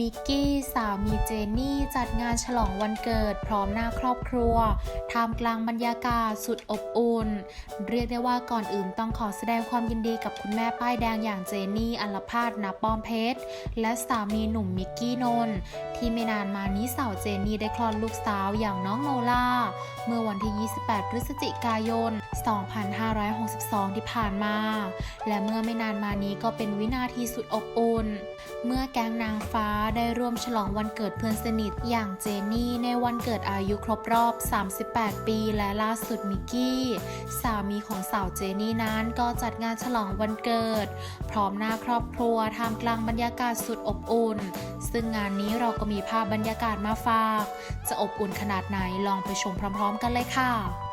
มิกกี้สามีเจนนี่จัดงานฉลองวันเกิดพร้อมหน้าครอบครัวท่ามกลางบรรยากาศสุดอบอุ่น เรียกได้ว่าก่อนอื่นต้องขอแสดงความยินดีกับคุณแม่ป้ายแดงอย่างเจนนี่อัลภาสนาป้อมเพชร และสามีหนุ่มมิกกี้นนท์ที่ไม่นานมานี้สาวเจนนี่ได้คลอดลูกสาวอย่างน้องโนล่า เมื่อวันที่ 28 พฤศจิกายน 2562 ที่ผ่านมา และเมื่อไม่นานมานี้ก็เป็นวินาทีสุดอบอุ่น เมื่อแก๊งนางฟ้าได้ร่วมฉลองวันเกิดเพื่อนสนิทอย่างเจนี่ในวันเกิดอายุครบรอบ 38 ปี และล่าสุดมิกกี้ สามีของสาวเจนี่นั้นก็จัดงานฉลองวันเกิด พร้อมหน้าครอบครัวท่ามกลางบรรยากาศสุดอบอุ่น ซึ่งงานนี้เราก็มีภาพบรรยากาศมาฝาก จะอบอุ่นขนาดไหนลองไปชมพร้อม ๆ กันเลยค่ะ